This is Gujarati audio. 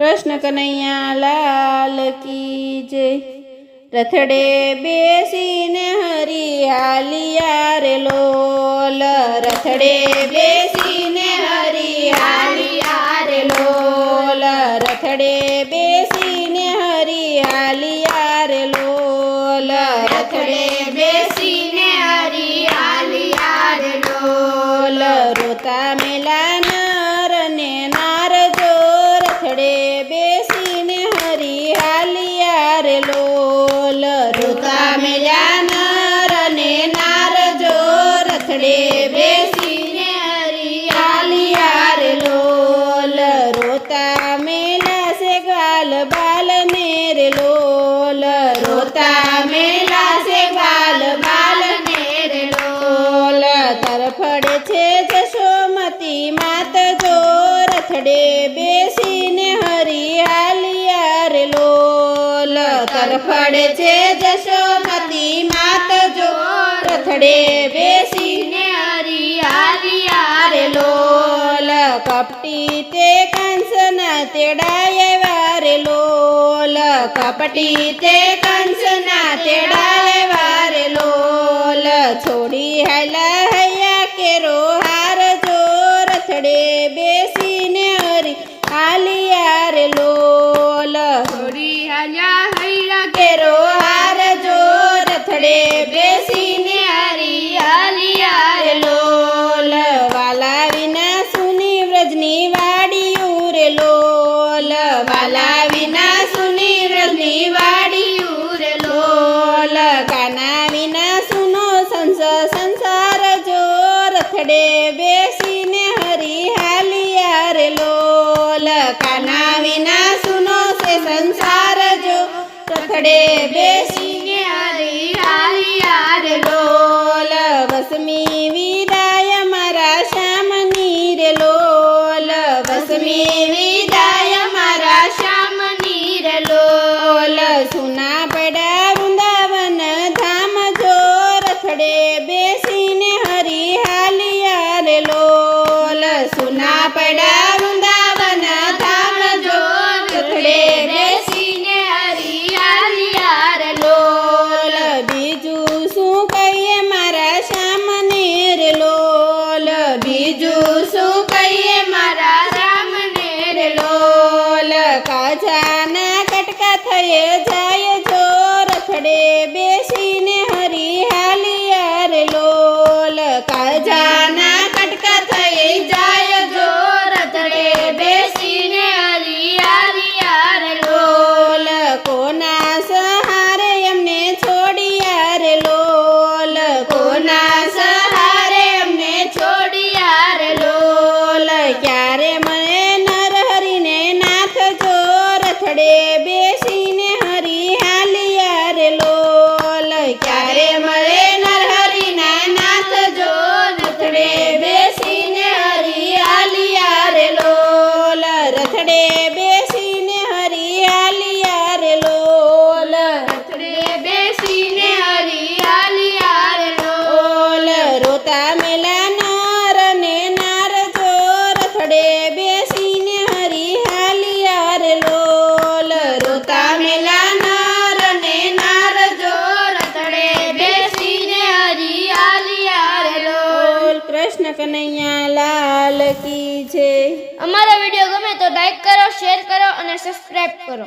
કૃષ્ણ કનૈયા લાલ કી જય. રથડે બેસીને હરિયાલિયા રે લોલ. રથડે બેસીને હરિયાલિયા રે લોલ. રથડે બેસીને હરિયાલિયા રે લોલ. રથડે બેસીને હરિયાલિયા રે લોલ. રોતા મેલ્યા નર ને નાર જો રથડે બેસીને હરિયાલિયા રે લોલ. રોતા મેલા સે ગાલ બાલ ને રે લોલ. તરફડે છે જશોમતી માત જો. રથડે બેસીને હરિયાલિયા રે લોલ. કપટી તે કંસ ન તેડાય વારે લોલ. કપટી તે કંસ ન તેડાય વારે લોલ. છોડી હાલા રથડે બેસીને હરી હાલિયા રે લોલ. કાના વિના સુનો સે સંસાર જો. રથડે બેસીને હરિયાલિયા રે લોલ. વસમી વિદાય મારા શ્યામની રે લોલ. વસમી 爷爷在 બેસીને હરી હાલિયા રે લોલ રોતા મેલા નાર ને નાર જો રથડે બેસીને હરિયાલિયા રે લોલ. કૃષ્ણ કનૈયા લાલ છે અમારો વીડિયો ગમે તો લાઈક કરો શેર કરો અને સબસ્ક્રાઇબ કરો.